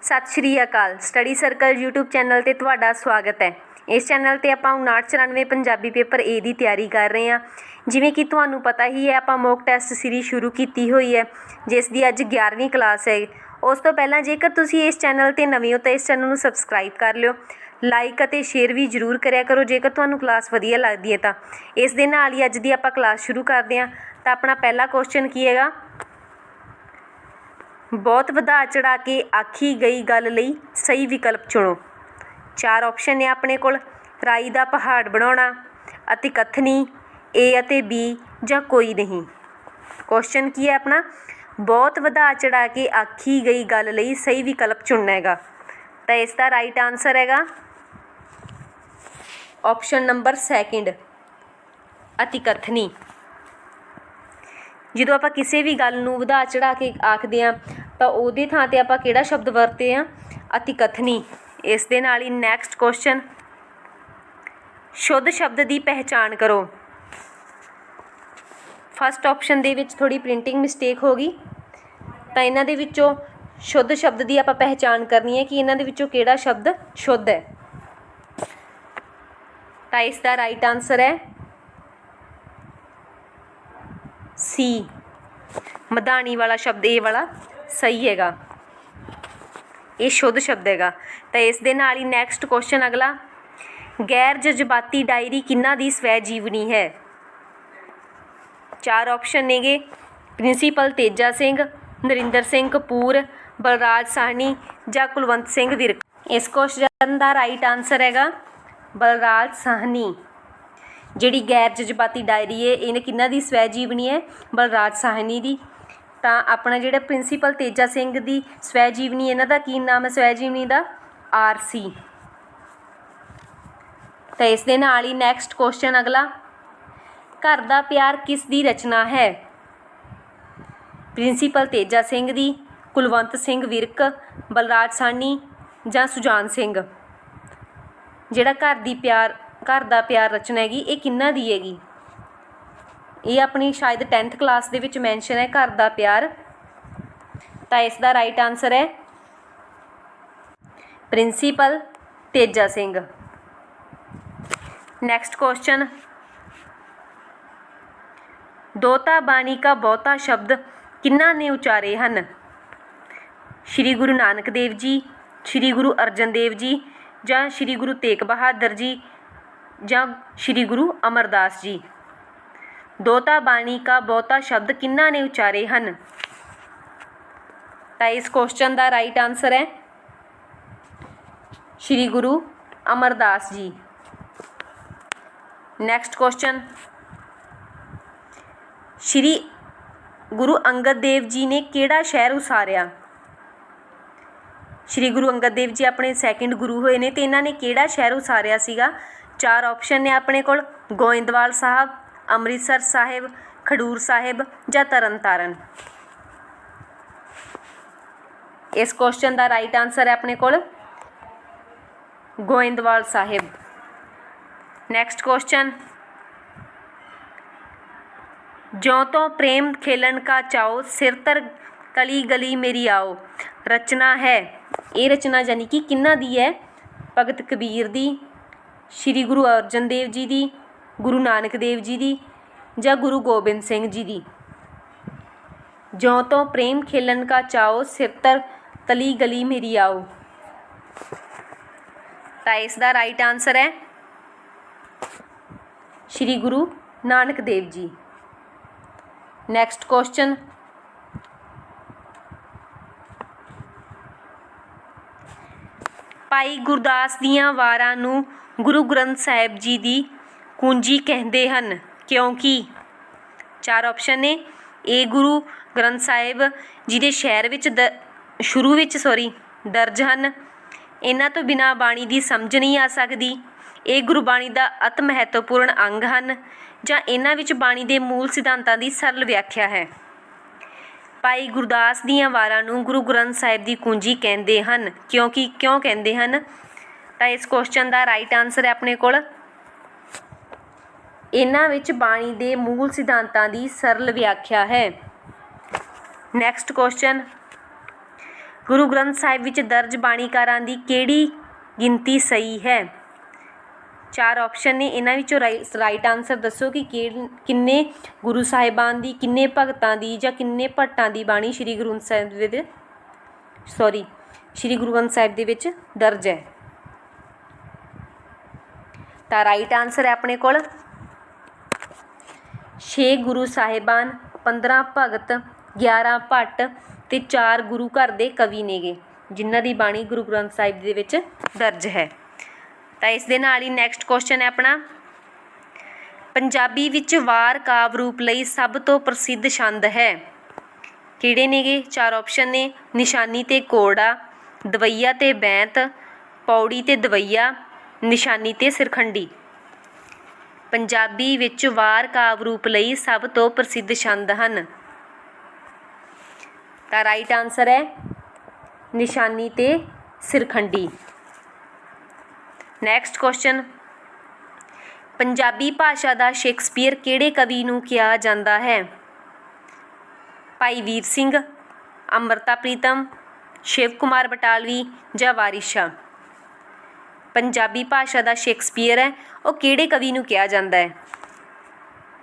Sat Sri Akal. Study circle YouTube channel ਤੇ ਤੁਹਾਡਾ ਸਵਾਗਤ ਹੈ। ਇਸ ਚੈਨਲ ਤੇ ਆਪਾਂ 5994 ਪੰਜਾਬੀ ਪੇਪਰ A ਦੀ ਤਿਆਰੀ ਕਰ ਰਹੇ ਹਾਂ। ਜਿਵੇਂ ਕਿ ਤੁਹਾਨੂੰ ਪਤਾ ਹੀ ਹੈ, ਆਪਾਂ ਮੌਕ ਟੈਸਟ ਸੀਰੀਜ਼ ਸ਼ੁਰੂ ਕੀਤੀ ਹੋਈ ਹੈ, ਜਿਸ ਦੀ ਅੱਜ 11ਵੀਂ ਕਲਾਸ ਹੈ। ਉਸ ਤੋਂ ਪਹਿਲਾਂ ਜੇਕਰ ਤੁਸੀਂ ਇਸ ਚੈਨਲ ਤੇ ਨਵੇਂ ਹੋ, ਤਾਂ ਇਸ ਚੈਨਲ ਨੂੰ ਸਬਸਕ੍ਰਾਈਬ ਕਰ ਲਿਓ। ਲਾਈਕ ਅਤੇ ਸ਼ੇਅਰ ਵੀ ਜਰੂਰ ਕਰਿਆ ਕਰੋ, ਜੇਕਰ ਤੁਹਾਨੂੰ ਕਲਾਸ ਵਧੀਆ ਲੱਗਦੀ ਹੈ ਤਾਂ। ਇਸ ਦੇ ਨਾਲ ਹੀ ਅੱਜ ਦੀ ਆਪਾਂ ਕਲਾਸ ਸ਼ੁਰੂ ਕਰਦੇ ਹਾਂ। ਤਾਂ ਆਪਣਾ ਪਹਿਲਾ ਕੁਐਸਚਨ ਕੀ ਹੈਗਾ? ਬਹੁਤ ਵਧਾ ਚੜਾ ਕੇ ਆਖੀ ਗਈ ਗੱਲ ਲਈ ਸਹੀ ਵਿਕਲਪ ਚੁਣੋ। ਚਾਰ ਆਪਸ਼ਨ ਨੇ ਆਪਣੇ ਕੋਲ। ਰਾਈ ਦਾ ਪਹਾੜ ਬਣਾਉਣਾ ਅਤੇ ਕਥਨੀ ਏ ਅਤੇ ਬੀ ਜਾਂ ਕੋਈ ਨਹੀਂ। ਕੁਐਸਚਨ ਕੀ ਹੈ ਆਪਣਾ? ਬਹੁਤ ਵਧਾ ਚੜਾ ਕੇ ਆਖੀ ਗਈ ਗੱਲ ਲਈ ਸਹੀ ਵਿਕਲਪ ਚੁਣਨਾ ਹੈਗਾ। ਤਾਂ ਇਸ ਦਾ ਰਾਈਟ ਆਨਸਰ ਹੈਗਾ। ਆਪਸ਼ਨ ਨੰਬਰ ਸੈਕਿੰਡ ਅਤਿਕਥਨੀ ਜਦੋਂ ਆਪਾਂ ਕਿਸੇ ਵੀ ਗੱਲ ਨੂੰ ਵਧਾ ਚੜਾ ਕੇ ਆਖਦੇ ਆ ਤਾਂ ਉਹਦੀ ਥਾਂ ਤੇ ਆਪਾਂ ਕਿਹੜਾ ਸ਼ਬਦ ਵਰਤੇ ਆ? ਅਤੀ ਕਥਨੀ ਇਸ ਦੇ ਨਾਲ ਹੀ ਨੈਕਸਟ ਕੁਐਸਚਨ ਸ਼ੁੱਧ ਸ਼ਬਦ ਦੀ ਪਹਿਚਾਣ ਕਰੋ। ਫਸਟ ਆਪਸ਼ਨ ਦੇ ਵਿੱਚ ਥੋੜੀ ਪ੍ਰਿੰਟਿੰਗ ਮਿਸਟੇਕ ਹੋ ਗਈ। ਤਾਂ ਇਹਨਾਂ ਦੇ ਵਿੱਚੋਂ ਸ਼ੁੱਧ ਸ਼ਬਦ ਦੀ ਆਪਾਂ ਪਹਿਚਾਣ ਕਰਨੀ ਹੈ ਕਿ ਇਹਨਾਂ ਦੇ ਵਿੱਚੋਂ ਕਿਹੜਾ ਸ਼ਬਦ ਸ਼ੁੱਧ ਹੈ। ਤਾਂ ਇਸ ਦਾ ਰਾਈਟ ਆਨਸਰ ਹੈ ਸੀ ਮਧਾਣੀ ਵਾਲਾ ਸ਼ਬਦ ਇਹ ਵਾਲਾ। ਸਹੀ ਹੈਗਾ। ਇਹ ਸ਼ੁੱਧ ਸ਼ਬਦ ਹੈਗਾ। ਤਾਂ ਇਸ ਦੇ ਨਾਲ ਹੀ ਨੈਕਸਟ ਕੁਐਸਚਨ ਅਗਲਾ। ਗੈਰ ਜਜ਼ਬਾਤੀ ਡਾਇਰੀ ਕਿੰਨਾ ਦੀ ਸਵੈ ਜੀਵਨੀ ਹੈ? ਚਾਰ ਆਪਸ਼ਨ ਨੇਗੇ। ਪ੍ਰਿੰਸੀਪਲ ਤੇਜਾ ਸਿੰਘ, ਨਰਿੰਦਰ ਸਿੰਘ ਕਪੂਰ, ਬਲਰਾਜ ਸਾਹਨੀ ਜਾਂ ਕੁਲਵੰਤ ਸਿੰਘ ਵਿਰਕ। ਇਸ ਕੁਐਸਚਨ ਦਾ ਰਾਈਟ ਆਨਸਰ ਹੈਗਾ ਬਲਰਾਜ ਸਾਹਨੀ। ਜਿਹੜੀ ਗੈਰ ਜਜ਼ਬਾਤੀ ਡਾਇਰੀ ਹੈ, ਇਹਨੇ ਕਿੰਨਾ ਦੀ ਸਵੈ ਜੀਵਨੀ ਹੈ? ਬਲਰਾਜ ਸਾਹਨੀ ਦੀ। ਤਾਂ ਆਪਣਾ ਜਿਹੜਾ ਪ੍ਰਿੰਸੀਪਲ ਤੇਜਾ ਸਿੰਘ ਦੀ ਸਵੈ ਜੀਵਨੀ ਇਹਨਾਂ ਦਾ ਕੀ ਨਾਮ ਹੈ ਸਵੈ ਜੀਵਨੀ ਦਾ? R C. ਤਾਂ ਇਸ ਦੇ ਨਾਲ ਹੀ ਨੈਕਸਟ ਕੁਐਸਚਨ ਅਗਲਾ। ਘਰ ਦਾ ਪਿਆਰ ਕਿਸ ਦੀ ਰਚਨਾ ਹੈ? ਪ੍ਰਿੰਸੀਪਲ ਤੇਜਾ ਸਿੰਘ ਦੀ, ਕੁਲਵੰਤ ਸਿੰਘ ਵਿਰਕ, ਬਲਰਾਜ ਸਾਨੀ ਜਾਂ ਸੁਜਾਨ ਸਿੰਘ? ਜਿਹੜਾ ਘਰ ਦੀ ਪਿਆਰ, ਘਰ ਦਾ ਪਿਆਰ ਰਚਨਾ ਹੈਗੀ, ਇਹ ਕਿੰਨਾ ਦੀ ਹੈਗੀ? ਇਹ ਆਪਣੀ ਸ਼ਾਇਦ 10th ਕਲਾਸ ਦੇ ਵਿੱਚ ਮੈਂਸ਼ਨ ਹੈ ਘਰ ਦਾ ਪਿਆਰ। ਤਾਂ ਇਸ ਦਾ ਰਾਈਟ ਆਨਸਰ ਹੈ principal Teja Singh. Next question ਦੋਤਾ ਬਾਣੀ ਕਾ ਬਹੁਤਾ ਸ਼ਬਦ ਕਿੰਨਾ ਨੇ ਉਚਾਰੇ ਹਨ? ਸ਼੍ਰੀ ਗੁਰੂ ਨਾਨਕ ਦੇਵ ਜੀ, ਸ਼੍ਰੀ ਗੁਰੂ ਅਰਜਨ ਦੇਵ ਜੀ ਜਾਂ ਸ਼੍ਰੀ ਗੁਰੂ ਤੇਗ ਬਹਾਦਰ ਜੀ ਜਾਂ ਸ਼੍ਰੀ ਗੁਰੂ ਅਮਰਦਾਸ ਜੀ? ਦੋਤਾ ਬਾਣੀ ਕਾ ਬਹੁਤਾ ਸ਼ਬਦ ਕਿੰਨਾ ਨੇ ਉਚਾਰੇ ਹਨ? ਤਾਂ ਇਸ ਕੁਐਸਚਨ ਦਾ ਰਾਈਟ ਆਨਸਰ ਹੈ ਸ਼੍ਰੀ ਗੁਰੂ ਅਮਰਦਾਸ ਜੀ। ਨੈਕਸਟ ਕੁਐਸਚਨ ਸ਼੍ਰੀ ਗੁਰੂ ਅੰਗਦ ਦੇਵ ਜੀ ਨੇ ਕਿਹੜਾ ਸ਼ਹਿਰ ਉਸਾਰਿਆ? ਸ਼੍ਰੀ ਗੁਰੂ ਅੰਗਦ ਦੇਵ ਜੀ ਆਪਣੇ ਸੈਕਿੰਡ ਗੁਰੂ ਹੋਏ ਨੇ ਤੇ ਇਹਨਾਂ ਨੇ ਕਿਹੜਾ ਸ਼ਹਿਰ ਉਸਾਰਿਆ ਸੀਗਾ? ਚਾਰ ਆਪਸ਼ਨ ਨੇ ਆਪਣੇ ਕੋਲ, ਗੋਇੰਦਵਾਲ ਸਾਹਿਬ ਅੰਮ੍ਰਿਤਸਰ ਸਾਹਿਬ, ਖਡੂਰ ਸਾਹਿਬ ਜਾਂ ਤਰਨਤਾਰਨ? ਇਸ ਕੁਐਸਚਨ ਦਾ ਰਾਈਟ ਆਨਸਰ ਹੈ ਆਪਣੇ ਕੋਲ। ਗੋਇੰਦਵਾਲ ਸਾਹਿਬ। ਨੈਕਸਟ ਕੁਐਸਚਨ ਜੋ ਤੋਂ ਪ੍ਰੇਮ ਖੇਲਣ ਕਾ ਚਾਓ ਸਿਰ ਤਰ ਕਲੀ ਗਲੀ ਮੇਰੀ ਆਓ। ਰਚਨਾ ਹੈ। ਇਹ ਰਚਨਾ ਯਾਨੀ ਕਿ ਕਿੰਨਾ ਦੀ ਹੈ? ਭਗਤ ਕਬੀਰ ਦੀ, ਸ਼੍ਰੀ ਗੁਰੂ ਅਰਜਨ ਦੇਵ ਜੀ ਦੀ ਗੁਰੂ ਨਾਨਕ ਦੇਵ ਜੀ ਦੀ ਜਾਂ ਗੁਰੂ ਗੋਬਿੰਦ ਸਿੰਘ ਜੀ ਦੀ। ਜੋ ਤੋਂ ਪ੍ਰੇਮ ਖੇਲਣ ਕਾ ਚਾਓ ਸਿਰਤਰ ਤਲੀ ਗਲੀ ਮੇਰੀ ਆਓ। ਤਾਂ ਇਸ ਦਾ ਰਾਈਟ ਆਨਸਰ ਹੈ ਸ਼੍ਰੀ ਗੁਰੂ ਨਾਨਕ ਦੇਵ ਜੀ। ਨੈਕਸਟ ਕੁਐਸਚਨ ਭਾਈ ਗੁਰਦਾਸ ਦੀਆਂ ਵਾਰਾਂ ਨੂੰ ਗੁਰੂ ਗ੍ਰੰਥ ਸਾਹਿਬ ਜੀ ਦੀ ਕੁੰਜੀ ਕਹਿੰਦੇ ਹਨ, ਕਿਉਂਕਿ ਚਾਰ ਆਪਸ਼ਨ ਨੇ ਇਹ ਗੁਰੂ ਗ੍ਰੰਥ ਸਾਹਿਬ ਜਿਹਦੇ ਸ਼ਹਿਰ ਵਿੱਚ ਦ, ਸ਼ੁਰੂ ਵਿੱਚ ਸੌਰੀ ਦਰਜ ਹਨ। ਇਹਨਾਂ ਤੋਂ ਬਿਨਾ ਬਾਣੀ ਦੀ ਸਮਝ ਨਹੀਂ ਆ ਸਕਦੀ। ਇਹ ਗੁਰਬਾਣੀ ਦਾ ਅਤ ਮਹੱਤਵਪੂਰਨ ਅੰਗ ਹਨ, ਜਾਂ ਇਹਨਾਂ ਵਿੱਚ ਬਾਣੀ ਦੇ ਮੂਲ ਸਿਧਾਂਤਾਂ ਦੀ ਸਰਲ ਵਿਆਖਿਆ ਹੈ। ਭਾਈ ਗੁਰਦਾਸ ਦੀਆਂ ਵਾਰਾਂ ਨੂੰ ਗੁਰੂ ਗ੍ਰੰਥ ਸਾਹਿਬ ਦੀ ਕੁੰਜੀ ਕਹਿੰਦੇ ਹਨ, ਕਿਉਂਕਿ ਕਿਉਂ ਕਹਿੰਦੇ ਹਨ? ਤਾਂ ਇਸ ਕੁਐਸਚਨ ਦਾ ਰਾਈਟ ਆਨਸਰ ਹੈ ਆਪਣੇ ਕੋਲ। ਇਹਨਾਂ ਵਿੱਚ ਬਾਣੀ ਦੇ ਮੂਲ ਸਿਧਾਂਤਾਂ ਦੀ ਸਰਲ ਵਿਆਖਿਆ ਹੈ। ਨੈਕਸਟ ਕੁਐਸਚਨ ਗੁਰੂ ਗ੍ਰੰਥ ਸਾਹਿਬ ਵਿੱਚ ਦਰਜ ਬਾਣੀਕਾਰਾਂ ਦੀ ਕਿਹੜੀ ਗਿਣਤੀ ਸਹੀ ਹੈ? ਚਾਰ ਆਪਸ਼ਨ ਨੇ, ਇਹਨਾਂ ਵਿੱਚੋਂ ਰਾਈਟ ਆਨਸਰ ਦੱਸੋ ਕਿ ਕਿੰਨੇ ਗੁਰੂ ਸਾਹਿਬਾਨ ਦੀ, ਕਿੰਨੇ ਭਗਤਾਂ ਦੀ ਜਾਂ ਕਿੰਨੇ ਭੱਟਾਂ ਦੀ ਬਾਣੀ ਸ੍ਰੀ ਗੁਰੂ ਗ੍ਰੰਥ ਸਾਹਿਬ ਦੇ ਵਿੱਚ? ਸੌਰੀ ਸ੍ਰੀ ਗੁਰੂ ਗ੍ਰੰਥ ਸਾਹਿਬ ਦੇ ਵਿੱਚ ਦਰਜ ਹੈ। ਤਾਂ ਰਾਈਟ ਆਨਸਰ ਹੈ ਆਪਣੇ ਕੋਲ। ਛੇ ਗੁਰੂ ਸਾਹਿਬਾਨ 15 ਭਗਤ 11 ਭੱਟ ਅਤੇ ਚਾਰ ਗੁਰੂ ਘਰ ਦੇ ਕਵੀ ਨੇਗੇ, ਜਿਨ੍ਹਾਂ ਦੀ ਬਾਣੀ ਗੁਰੂ ਗ੍ਰੰਥ ਸਾਹਿਬ ਦੇ ਵਿੱਚ ਦਰਜ ਹੈ। ਤਾਂ ਇਸ ਦੇ ਨਾਲ ਹੀ ਨੈਕਸਟ ਕੁਐਸਚਨ ਹੈ ਆਪਣਾ। ਪੰਜਾਬੀ ਵਿੱਚ ਵਾਰ ਕਾਵ ਰੂਪ ਲਈ ਸਭ ਤੋਂ ਪ੍ਰਸਿੱਧ ਛੰਦ ਹੈ। ਕਿਹੜੇ ਨੇਗੇ? ਚਾਰ ਆਪਸ਼ਨ ਨੇ, ਨਿਸ਼ਾਨੀ ਤੇ ਕੋੜਾ, ਦਵਈਆ ਤੇ ਬੈਂਤ, ਪੌੜੀ ਤੇ ਦਵਈਆ, ਨਿਸ਼ਾਨੀ ਤੇ ਸਿਰਖੰਡੀ। ਪੰਜਾਬੀ ਵਿੱਚ ਵਾਰ ਕਾਵਿ ਰੂਪ ਲਈ ਸਭ ਤੋਂ ਪ੍ਰਸਿੱਧ ਛੰਦ ਹਨ। ਤਾਂ ਰਾਈਟ ਆਨਸਰ ਹੈ ਨਿਸ਼ਾਨੀ ਤੇ ਸਿਰਖੰਡੀ। ਨੈਕਸਟ ਕੁਐਸਚਨ ਪੰਜਾਬੀ ਭਾਸ਼ਾ ਦਾ ਸ਼ੇਕਸਪੀਅਰ ਕਿਹੜੇ ਕਵੀ ਨੂੰ ਕਿਹਾ ਜਾਂਦਾ ਹੈ? ਭਾਈ ਵੀਰ ਸਿੰਘ, ਅੰਮ੍ਰਿਤਾ ਪ੍ਰੀਤਮ, ਸ਼ਿਵ ਕੁਮਾਰ ਬਟਾਲਵੀ ਜਾਂ ਵਾਰਿਸ਼ਾ ਪੰਜਾਬੀ ਭਾਸ਼ਾ ਦਾ ਸ਼ੇਕਸਪੀਅਰ ਹੈ ਉਹ ਕਿਹੜੇ ਕਵੀ ਨੂੰ ਕਿਹਾ ਜਾਂਦਾ ਹੈ?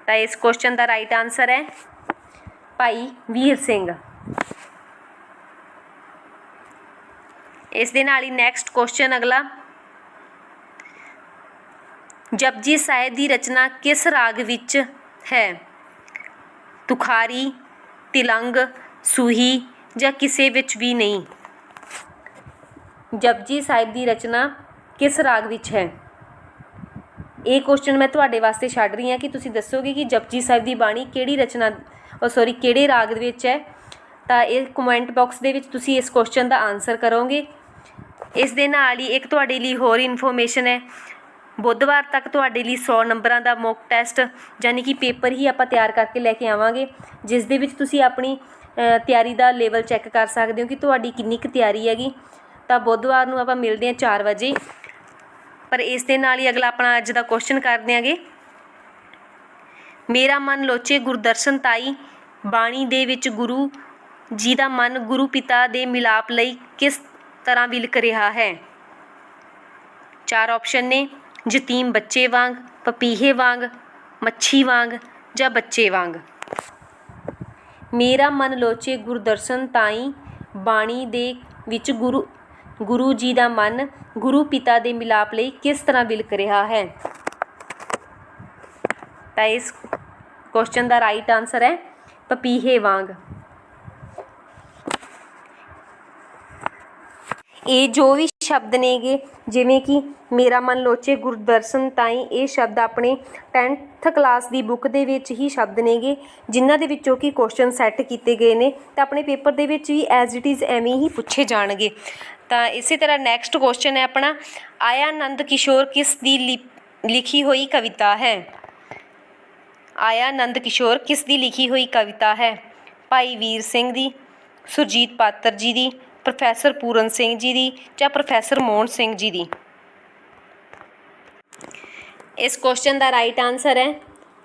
ਤਾਂ ਇਸ ਕੁਐਸਚਨ ਦਾ ਰਾਈਟ ਆਨਸਰ ਹੈ ਭਾਈ ਵੀਰ ਸਿੰਘ। ਇਸ ਦੇ ਨਾਲ ਹੀ ਨੈਕਸਟ ਕੁਐਸਚਨ ਅਗਲਾ। ਜਪਜੀ ਸਾਹਿਬ ਦੀ ਰਚਨਾ ਕਿਸ ਰਾਗ ਵਿੱਚ ਹੈ? ਤੁਖਾਰੀ, ਤਿਲੰਗ, ਸੂਹੀ ਜਾਂ ਕਿਸੇ ਵਿੱਚ ਵੀ ਨਹੀਂ। ਜਪਜੀ ਸਾਹਿਬ ਦੀ ਰਚਨਾ ਕਿਸ ਰਾਗ ਵਿੱਚ ਹੈ? ਇਹ ਕੁਐਸਚਨ ਮੈਂ ਤੁਹਾਡੇ ਵਾਸਤੇ ਛੱਡ ਰਹੀ ਹਾਂ ਕਿ ਤੁਸੀਂ ਦੱਸੋਗੇ ਕਿ ਜਪਜੀ ਸਾਹਿਬ ਦੀ ਬਾਣੀ ਕਿਹੜੀ ਰਚਨਾ ਉਹ ਸੌਰੀ ਕਿਹੜੇ ਰਾਗ ਦੇ ਵਿੱਚ ਹੈ? ਤਾਂ ਇਹ ਕਮੈਂਟ ਬਾਕਸ ਦੇ ਵਿੱਚ ਤੁਸੀਂ ਇਸ ਕੁਐਸਚਨ ਦਾ ਆਨਸਰ ਕਰੋਗੇ। ਇਸ ਦੇ ਨਾਲ ਹੀ ਇੱਕ ਤੁਹਾਡੇ ਲਈ ਹੋਰ ਇਨਫੋਰਮੇਸ਼ਨ ਹੈ। ਬੁੱਧਵਾਰ ਤੱਕ ਤੁਹਾਡੇ ਲਈ 100 ਨੰਬਰਾਂ ਦਾ ਮੌਕ ਟੈਸਟ ਯਾਨੀ ਕਿ ਪੇਪਰ ਹੀ ਆਪਾਂ ਤਿਆਰ ਕਰਕੇ ਲੈ ਕੇ ਆਵਾਂਗੇ, ਜਿਸ ਦੇ ਵਿੱਚ ਤੁਸੀਂ ਆਪਣੀ ਤਿਆਰੀ ਦਾ ਲੈਵਲ ਚੈੱਕ ਕਰ ਸਕਦੇ ਹੋ ਕਿ ਤੁਹਾਡੀ ਕਿੰਨੀ ਕੁ ਤਿਆਰੀ ਹੈਗੀ। ਤਾਂ ਬੁੱਧਵਾਰ ਨੂੰ ਆਪਾਂ ਮਿਲਦੇ ਹਾਂ 4 ਵਜੇ। ਪਰ ਇਸ ਦੇ ਨਾਲ ਹੀ ਅਗਲਾ ਆਪਣਾ ਅੱਜ ਦਾ ਕੁਐਸਚਨ ਕਰ ਦਿਆਂਗੇ ਮੇਰਾ ਮਨ ਲੋਚੇ ਗੁਰਦਰਸ਼ਨ ਤਾਈ, ਬਾਣੀ ਦੇ ਵਿੱਚ ਗੁਰੂ ਜੀ ਦਾ ਮਨ ਗੁਰੂ ਪਿਤਾ ਦੇ ਮਿਲਾਪ ਲਈ ਕਿਸ ਤਰ੍ਹਾਂ ਵਿਲਕ ਰਿਹਾ ਹੈ? ਚਾਰ ਆਪਸ਼ਨ ਨੇ, ਯਤੀਮ ਬੱਚੇ ਵਾਂਗ, ਪਪੀਹੇ ਵਾਂਗ, ਮੱਛੀ ਵਾਂਗ ਜਾਂ ਬੱਚੇ ਵਾਂਗ। ਮੇਰਾ ਮਨ ਲੋਚੇ ਗੁਰਦਰਸ਼ਨ ਤਾਈ, ਬਾਣੀ ਦੇ ਵਿੱਚ ਗੁਰੂ ਗੁਰੂ ਜੀ ਦਾ ਮਨ ਗੁਰੂ ਪਿਤਾ ਦੇ ਮਿਲਾਪ ਲਈ ਕਿਸ ਤਰ੍ਹਾਂ ਵਿਲਕ ਰਿਹਾ ਹੈ? ਤਾਂ ਇਸ ਕੁਐਸਚਨ ਦਾ ਰਾਈਟ ਆਨਸਰ ਹੈ, ਪਪੀਹੇ ਵਾਂਗ। ਇਹ ਜੋ ਵੀ ਸ਼ਬਦ ਨੇਗੇ। ਜਿਵੇਂ ਕਿ, ਮੇਰਾ ਮਨ ਲੋਚੇ ਗੁਰਦਰਸ਼ਨ ਤਾਈ। ਇਹ ਸ਼ਬਦ ਆਪਣੇ 10th ਕਲਾਸ ਦੀ ਬੁੱਕ ਦੇ ਵਿੱਚ ਹੀ ਸ਼ਬਦ ਨੇਗੇ, ਜਿਨ੍ਹਾਂ ਦੇ ਵਿੱਚੋਂ ਕਿ ਕੁਐਸਚਨ ਸੈੱਟ ਕੀਤੇ ਗਏ ਨੇ। ਤਾਂ ਆਪਣੇ ਪੇਪਰ ਦੇ ਵਿੱਚ ਵੀ ਐਜ਼ ਇਟ ਇਜ਼ ਐਵੇਂ ਹੀ ਪੁੱਛੇ ਜਾਣਗੇ। ਤਾਂ ਇਸੇ ਤਰ੍ਹਾਂ ਨੈਕਸਟ ਕੁਐਸਚਨ ਹੈ ਆਪਣਾ, ਆਇਆ ਆਨੰਦ ਕਿਸ਼ੋਰ ਕਿਸ ਦੀ ਲਿ- ਲਿਖੀ ਹੋਈ ਕਵਿਤਾ ਹੈ? ਆਇਆ ਆਨੰਦ ਕਿਸ਼ੋਰ ਕਿਸ ਦੀ ਲਿਖੀ ਹੋਈ ਕਵਿਤਾ ਹੈ? ਭਾਈ ਵੀਰ ਸਿੰਘ ਦੀ, ਸੁਰਜੀਤ ਪਾਤਰ ਜੀ ਦੀ ਪ੍ਰੋਫੈਸਰ ਪੂਰਨ ਸਿੰਘ ਜੀ ਦੀ ਜਾਂ ਪ੍ਰੋਫੈਸਰ ਮੋਹਨ ਸਿੰਘ ਜੀ ਦੀ? ਇਸ ਕੁਐਸਚਨ ਦਾ ਰਾਈਟ ਆਨਸਰ ਹੈ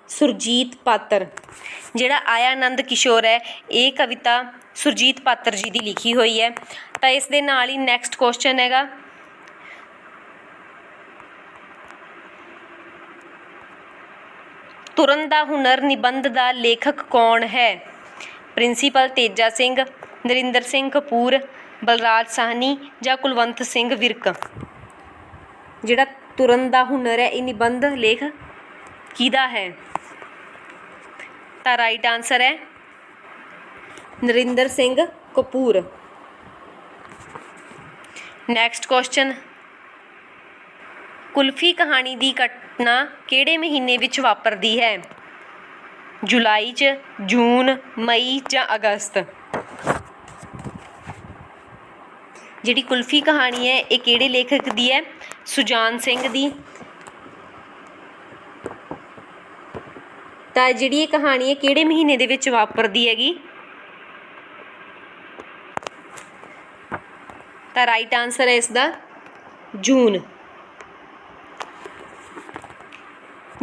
ਸੁਰਜੀਤ ਪਾਤਰ, ਜਿਹੜਾ ਆਇਆ ਆਨੰਦ ਕਿਸ਼ੋਰ ਹੈ। ਇਹ ਕਵਿਤਾ ਸੁਰਜੀਤ ਪਾਤਰ ਜੀ ਦੀ ਲਿਖੀ ਹੋਈ ਹੈ। ਤਾਂ ਇਸ ਦੇ ਨਾਲ ਹੀ ਨੈਕਸਟ ਕੁਐਸਚਨ ਹੈਗਾ। ਤੁਰਨ ਦਾ ਹੁਨਰ ਨਿਬੰਧ ਦਾ ਲੇਖਕ ਕੌਣ ਹੈ? ਪ੍ਰਿੰਸੀਪਲ ਤੇਜਾ ਸਿੰਘ, ਨਰਿੰਦਰ ਸਿੰਘ ਕਪੂਰ ਬਲਰਾਜ ਸਾਹਨੀ ਜਾਂ ਕੁਲਵੰਤ ਸਿੰਘ ਵਿਰਕ। ਜਿਹੜਾ ਤੁਰਨ ਦਾ ਹੁਨਰ ਹੈ, ਇਹ ਨਿਬੰਧ ਲੇਖ ਕਿਹਦਾ ਹੈ? ਤਾਂ ਰਾਈਟ ਆਨਸਰ ਹੈ ਨਰਿੰਦਰ ਸਿੰਘ ਕਪੂਰ। ਨੈਕਸਟ ਕੁਐਸਚਨ ਕੁਲਫੀ ਕਹਾਣੀ ਦੀ ਘਟਨਾ ਕਿਹੜੇ ਮਹੀਨੇ ਵਿੱਚ ਵਾਪਰਦੀ ਹੈ? ਜੁਲਾਈ 'ਚ, ਜੂਨ, ਮਈ ਜਾਂ ਅਗਸਤ? ਜਿਹੜੀ ਕੁਲਫੀ ਕਹਾਣੀ ਹੈ, ਇਹ ਕਿਹੜੇ ਲੇਖਕ ਦੀ ਹੈ? ਸੁਜਾਨ ਸਿੰਘ ਦੀ। ਤਾਂ ਜਿਹੜੀ ਇਹ ਕਹਾਣੀ ਹੈ, ਕਿਹੜੇ ਮਹੀਨੇ ਦੇ ਵਿੱਚ ਵਾਪਰਦੀ ਹੈਗੀ? ਤਾਂ ਰਾਈਟ ਆਨਸਰ ਹੈ ਇਸ ਦਾ ਜੂਨ।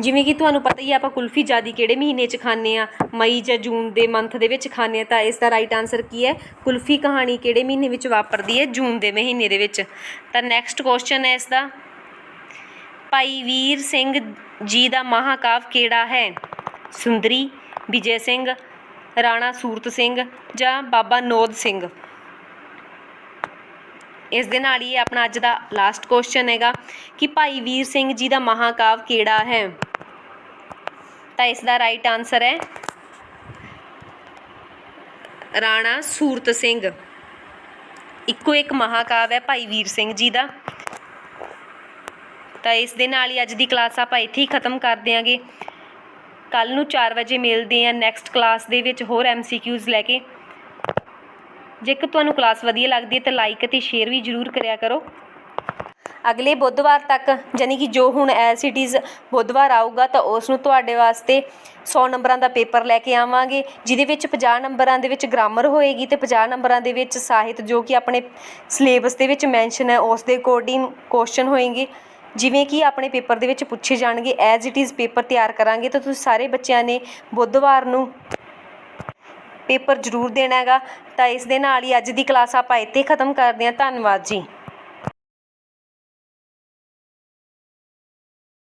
ਜਿਵੇਂ ਕਿ ਤੁਹਾਨੂੰ ਪਤਾ ਹੀ ਆ, ਆਪਾਂ ਕੁਲਫੀ ਜ਼ਿਆਦੀ ਕਿਹੜੇ ਮਹੀਨੇ 'ਚ ਖਾਂਦੇ ਆ? ਮਈ ਜਾਂ ਜੂਨ ਦੇ ਮੰਥ ਦੇ ਵਿੱਚ ਖਾਂਦੇ ਆ, ਤਾਂ ਇਸ ਦਾ ਰਾਈਟ ਆਨਸਰ ਕੀ ਹੈ? ਕੁਲਫੀ ਕਹਾਣੀ ਕਿਹੜੇ ਮਹੀਨੇ ਵਿੱਚ ਵਾਪਰਦੀ ਹੈ? ਜੂਨ ਦੇ ਮਹੀਨੇ ਦੇ ਵਿੱਚ। ਤਾਂ ਨੈਕਸਟ ਕੁਐਸਚਨ ਹੈ ਇਸ ਦਾ ਭਾਈ ਵੀਰ ਸਿੰਘ ਜੀ ਦਾ ਮਹਾਕਾਵ ਕਿਹੜਾ ਹੈ? ਸੁੰਦਰੀ, ਵਿਜੇ ਸਿੰਘ, ਰਾਣਾ ਸੂਰਤ ਸਿੰਘ ਜਾਂ ਬਾਬਾ ਨੋਦ ਸਿੰਘ? ਇਸ ਦੇ ਨਾਲ ਹੀ ਆਪਣਾ ਅੱਜ ਦਾ ਲਾਸਟ ਕੁਐਸਚਨ ਹੈਗਾ ਕਿ ਭਾਈ ਵੀਰ ਸਿੰਘ ਜੀ ਦਾ ਮਹਾਕਾਵ ਕਿਹੜਾ ਹੈ? ਤਾਂ ਇਸ ਦਾ ਰਾਈਟ ਆਨਸਰ ਹੈ। ਰਾਣਾ ਸੂਰਤ ਸਿੰਘ। ਇੱਕੋ ਇੱਕ ਮਹਾਕਾਵ ਹੈ ਭਾਈ ਵੀਰ ਸਿੰਘ ਜੀ ਦਾ। ਤਾਂ ਇਸ ਦੇ ਨਾਲ ਹੀ ਅੱਜ ਦੀ ਕਲਾਸ ਆਪਾਂ ਇੱਥੇ ਹੀ ਖਤਮ ਕਰ ਦਿਆਂਗੇ। ਕੱਲ ਨੂੰ 4 ਵਜੇ ਮਿਲਦੇ ਹਾਂ ਨੈਕਸਟ ਕਲਾਸ ਦੇ ਵਿੱਚ ਹੋਰ ਐਮਸੀਕਿਊਜ਼ ਲੈ ਕੇ। ਜੇਕਰ ਤੁਹਾਨੂੰ ਕਲਾਸ ਵਧੀਆ ਲੱਗਦੀ ਹੈ ਤਾਂ ਲਾਈਕ ਅਤੇ ਸ਼ੇਅਰ ਵੀ ਜਰੂਰ ਕਰਿਆ ਕਰੋ। ਅਗਲੇ ਬੁੱਧਵਾਰ ਤੱਕ ਯਾਨੀ ਕਿ ਜੋ ਹੁਣ ਐਸ ਇਟ ਇਜ਼ ਬੁੱਧਵਾਰ ਆਊਗਾ, ਤਾਂ ਉਸ ਨੂੰ ਤੁਹਾਡੇ ਵਾਸਤੇ 100 ਨੰਬਰਾਂ ਦਾ ਪੇਪਰ ਲੈ ਕੇ ਆਵਾਂਗੇ, ਜਿਹਦੇ ਵਿੱਚ 50 ਨੰਬਰਾਂ ਦੇ ਵਿੱਚ ਗ੍ਰਾਮਰ ਹੋਏਗੀ ਤੇ 50 ਨੰਬਰਾਂ ਦੇ ਵਿੱਚ ਸਾਹਿਤ ਜੋ ਕਿ ਆਪਣੇ ਸਿਲੇਬਸ ਦੇ ਵਿੱਚ ਮੈਂਸ਼ਨ ਹੈ, ਉਸ ਦੇ ਅਕੋਰਡਿੰਗ ਕੁਐਸਚਨ ਹੋਣਗੇ ਜਿਵੇਂ ਕਿ ਆਪਣੇ ਪੇਪਰ ਦੇ ਵਿੱਚ ਪੁੱਛੇ ਜਾਣਗੇ ਐਜ਼ ਇਟ ਇਜ਼ ਪੇਪਰ ਤਿਆਰ ਕਰਾਂਗੇ, ਤਾਂ ਤੁਸੀਂ ਸਾਰੇ ਬੱਚਿਆਂ ਨੇ ਬੁੱਧਵਾਰ ਨੂੰ ਪੇਪਰ ਜ਼ਰੂਰ ਦੇਣਾ ਹੈਗਾ। ਤਾਂ ਇਸ ਦੇ ਨਾਲ ਹੀ ਅੱਜ ਦੀ ਕਲਾਸ ਆਪਾਂ ਇੱਥੇ ਖਤਮ ਕਰਦੇ ਹਾਂ। ਧੰਨਵਾਦ ਜੀ।